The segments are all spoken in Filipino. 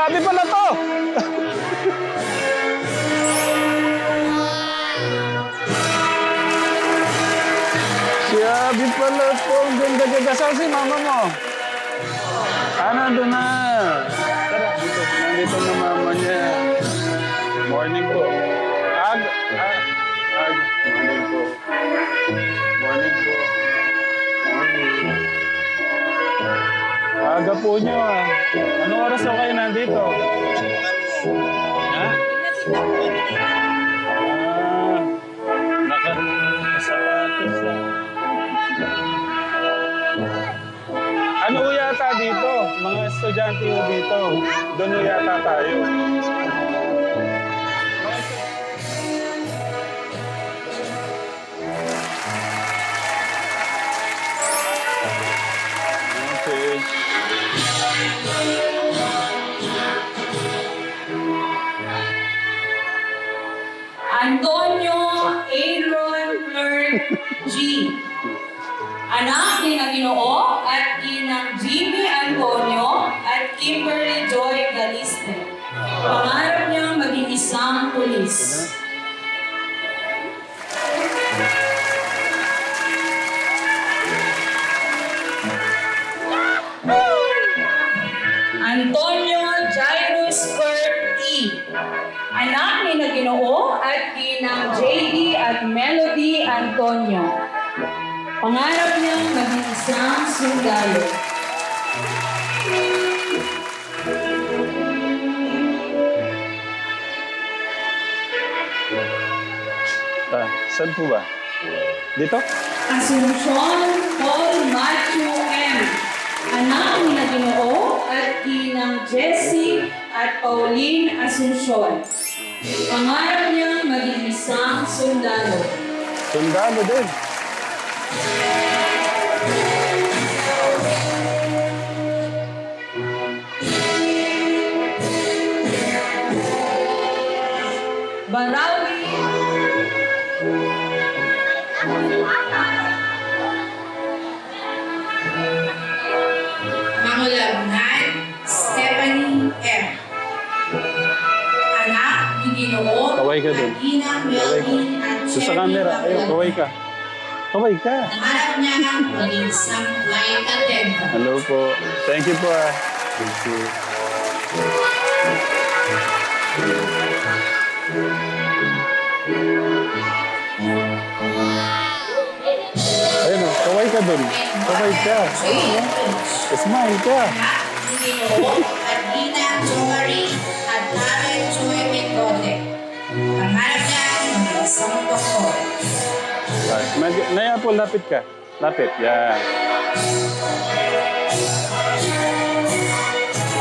Abi pala to! Abi pala to. Ganda-ganda. Saan si mama mo? Ah, nandun na. Tara, dito. Nandito na Aga po niyo ah. Anong oras na kayo nandito? Ha? Ah, naka... Sapatos. Ano yata dito? Mga estudyante ho dito. Doon yata tayo. Ginoo at inang Jimmy Antonio at Kimberly Joy Galiste. Pangarap niyang maging isang pulis. Antonio Jairus Kurt E. Anak ni na Ginoo at inang JD at Melody Antonio. Pangarap niyang maging isang sundalo. Ah, saan po ba? Dito? Asuncion Paul Matthew M. Anak ni na Ginoo at inang Jessie at Pauline Asuncion. Pangarap niyang maging isang sundalo. Sundalo din. Barawi Mangulagnan, Stephanie M. Anak ni Ginoo Kaway ka dun. Kaway ka. Sa Cherry camera. Ayun, kaway ka. Kaway ka. Nangarap niya maging flight attendant. Hello po. Thank you po ah. Thank you. Ayun oh, kaway ka dun. Kaway ka. Smile ka. At Inang Jory at Karen Joy Mendote. Pangarap niya Po, lapit ka. Lapit. Yan.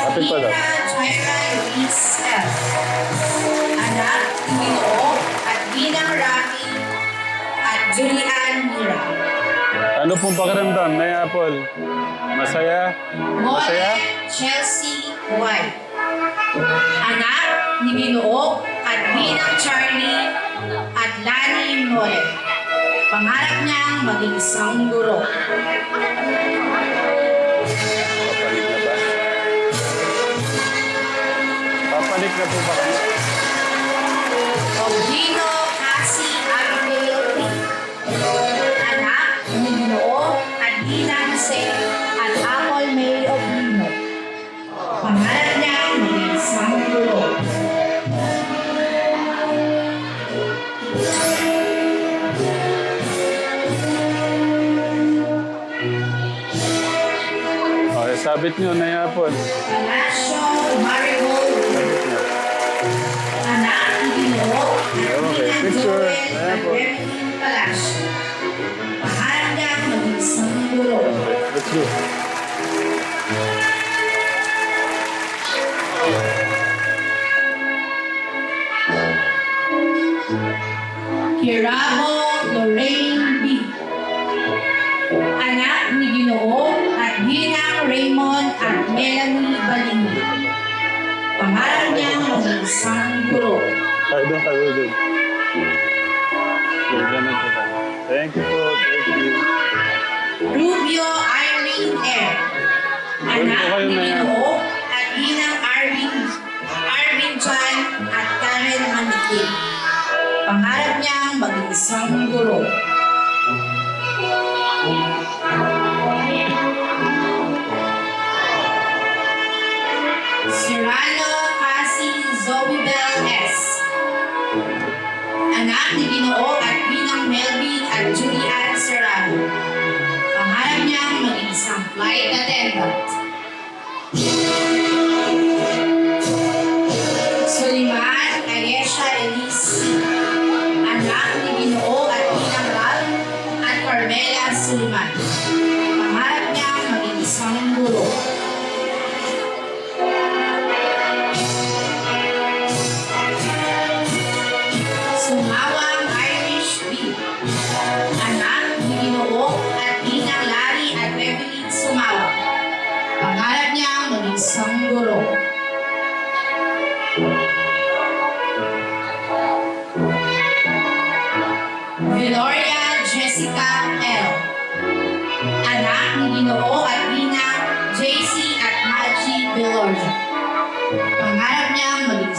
Lapit pa daw. Anak Ginoo at Ginang Rami at Julian Mira. Ano pong pakiramdam, Naya Apple? Masaya? Masaya? Chelsea White. Anak ni Ginoo at Ginang Charlie at Lani Mole. Pangarap niyang maging isang guro. Papalit na ba? Papalit na po ba Remington Palacio. Pangarap niyang maging isang guro. Okay, let's go. Carmela Suliman. Pangarap niyang maging isang guro.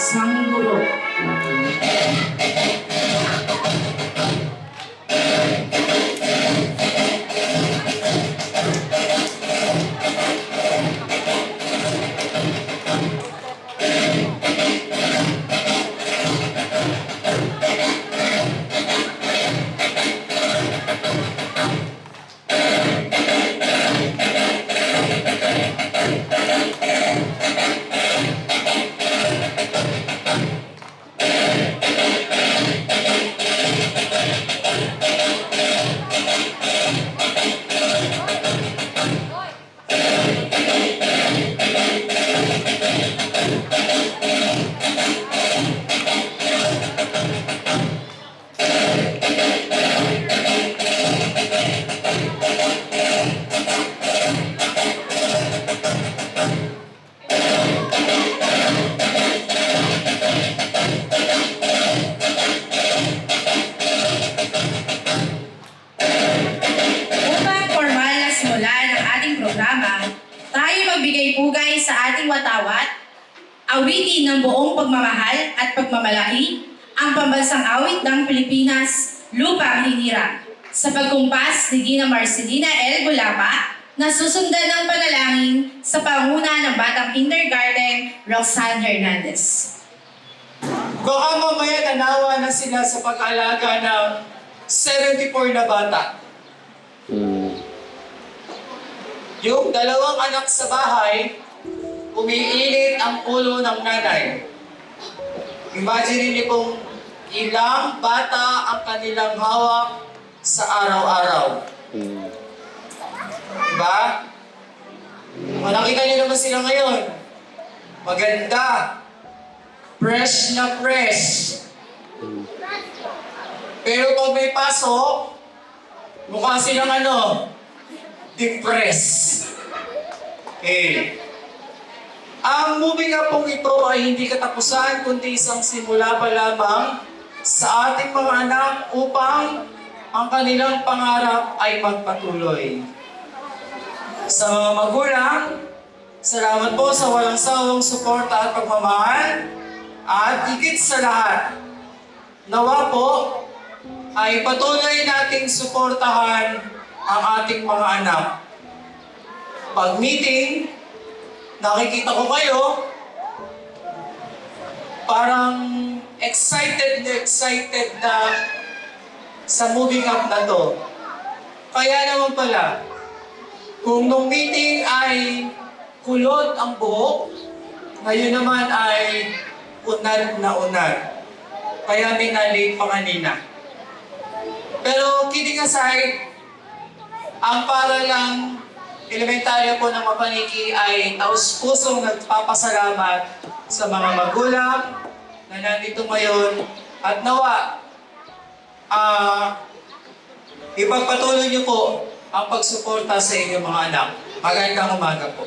Niya buong pagmamahal at pagmamalaki, ang pambansang awit ng Pilipinas, Lupang Hinirang, sa pagkumpas ni Gina Marcelina L. Bulapa, na susundan ng panalangin sa panguna ng Batang Kindergarten, Roxanne Hernandez. Baka mamaya nanawa na sila sa pag-alaga ng 74 na bata. Yung dalawang anak sa bahay, umiinit ang ulo ng nanay. Imagine niyo kung ilang bata ang kanilang hawak sa araw-araw. Diba? Malakita niyo naman sila ngayon. Maganda. Fresh na fresh. Pero pag may pasok, mukha silang ano, depressed. Okay. Ang moving up pong ito ay hindi katapusan, kundi isang simula pa lamang sa ating mga anak upang ang kanilang pangarap ay magpatuloy. Sa mga magulang, salamat po sa walang sawang suporta at pagmamahal. At higit sa lahat, nawa po ay patuloy nating suportahan ang ating mga anak. Pag meeting, nakikita ko kayo, parang excited na excited na sa moving up na to. Kaya naman pala, kung nung meeting ay kulot ang buhok, ngayon naman ay unad na unad. Kaya may nalate pa kanina. Pero kidding aside, ang para lang elementaryo po ng Mapaniki ay taus pusong nagpapasalamat sa mga magulang na nandito ngayon at nawa ah ipagpatuloy niyo po ang pagsuporta sa inyong mga anak. Magandang umaga po.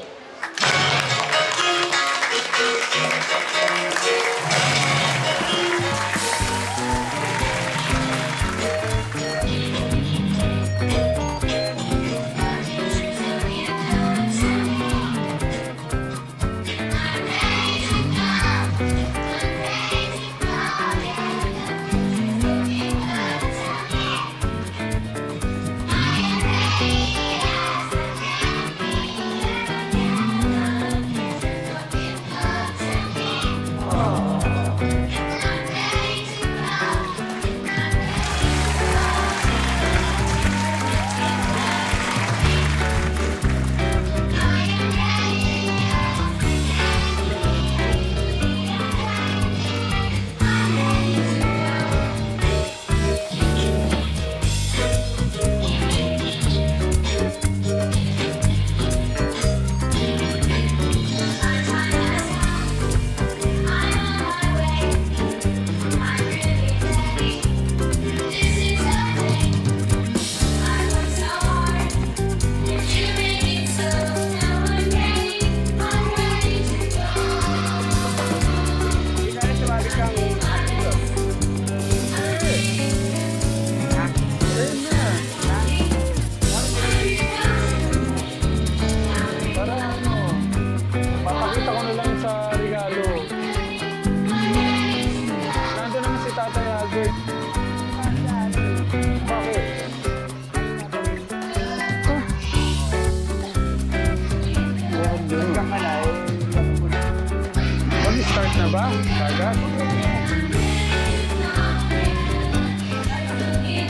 Ha? Dagat?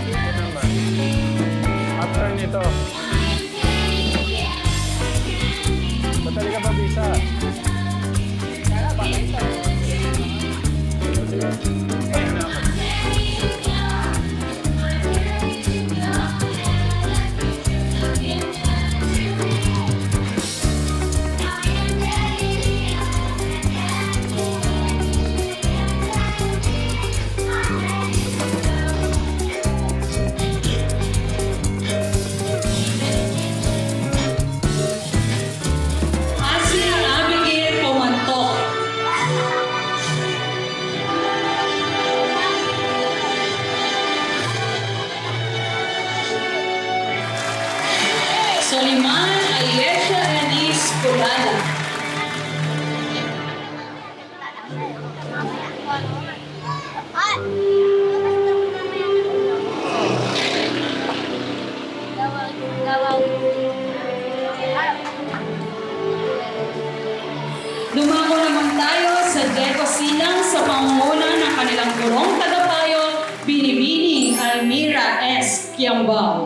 Ano ba? After nito. Gambaro.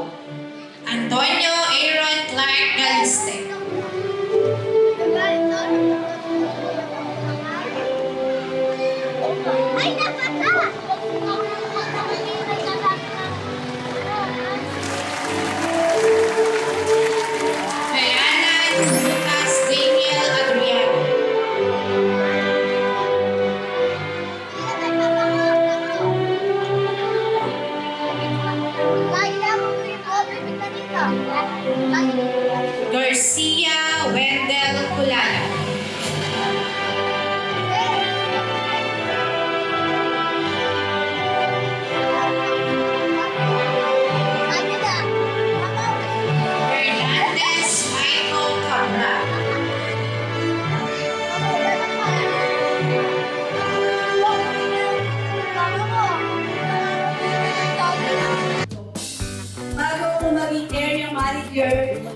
Ako maging area manager,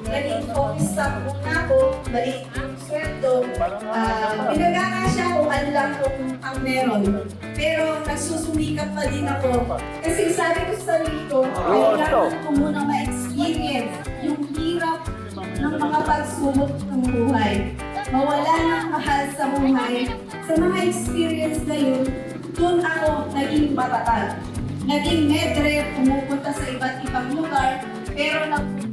naging office staff muna ako, maliit ang sweldo. Uh, Pinagkakasya ko ano lang kung ang meron. Pero nagsusumikap pa din ako. Kasi sabi ko sa sarili ko, kailangan ko muna ma-experience yung hirap ng mga pagsubok ng buhay. Mawala ng mahal sa buhay. Sa mga experience na yun, doon ako naging matatag. Naging medre, pumupunta sa iba't ibang lugar, pero nag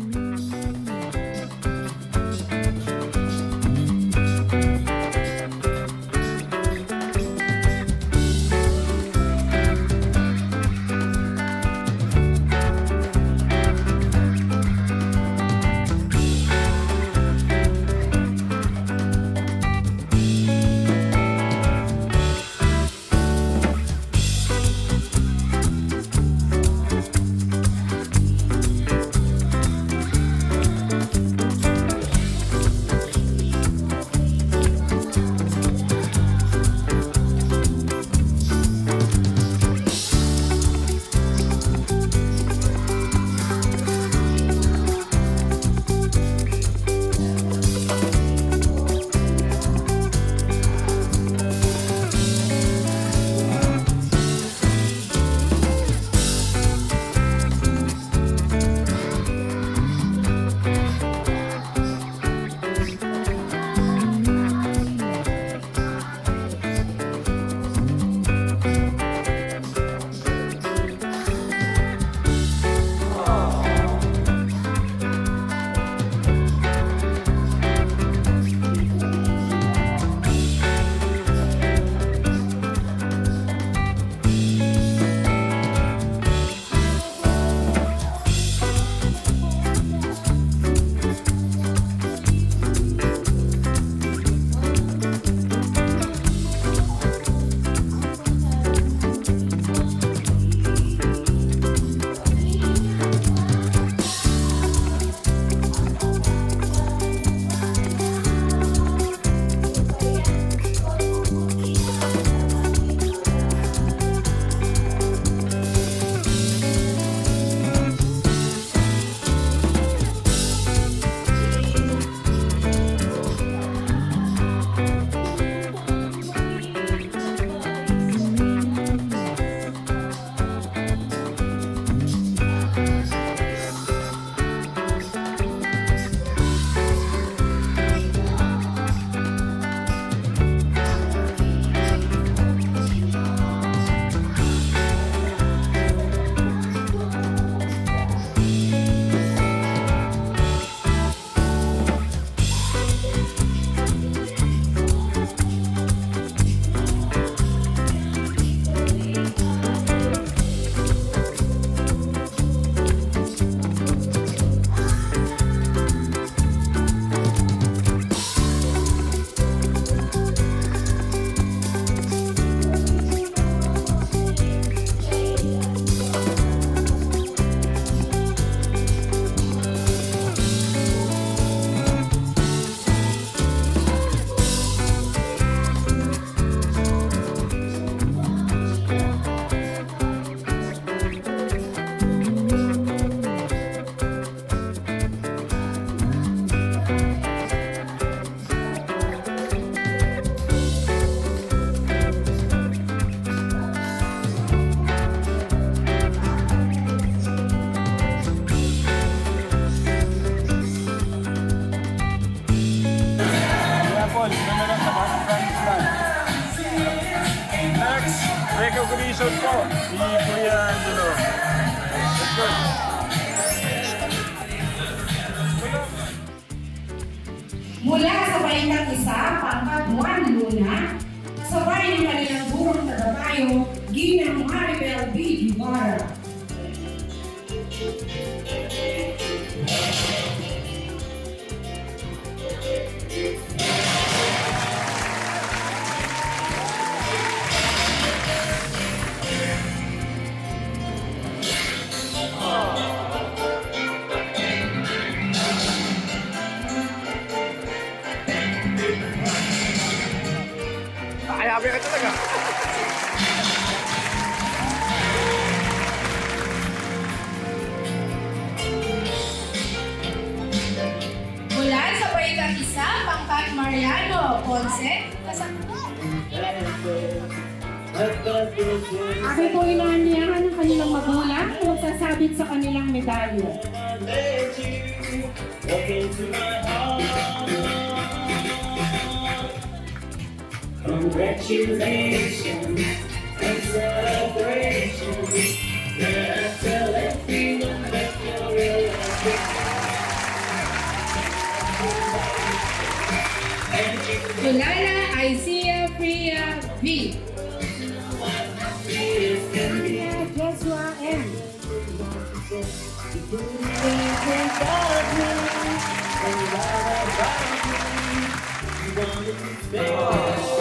mighty well be pangkat Mariano Ponce, Ako po inaanyahan ng kanilang magulang kung sasabit sa kanilang medalya. Congratulations and celebrations. Yeah, tell everyone that you're real Tulala, Isaiah, Priya, V. Oh.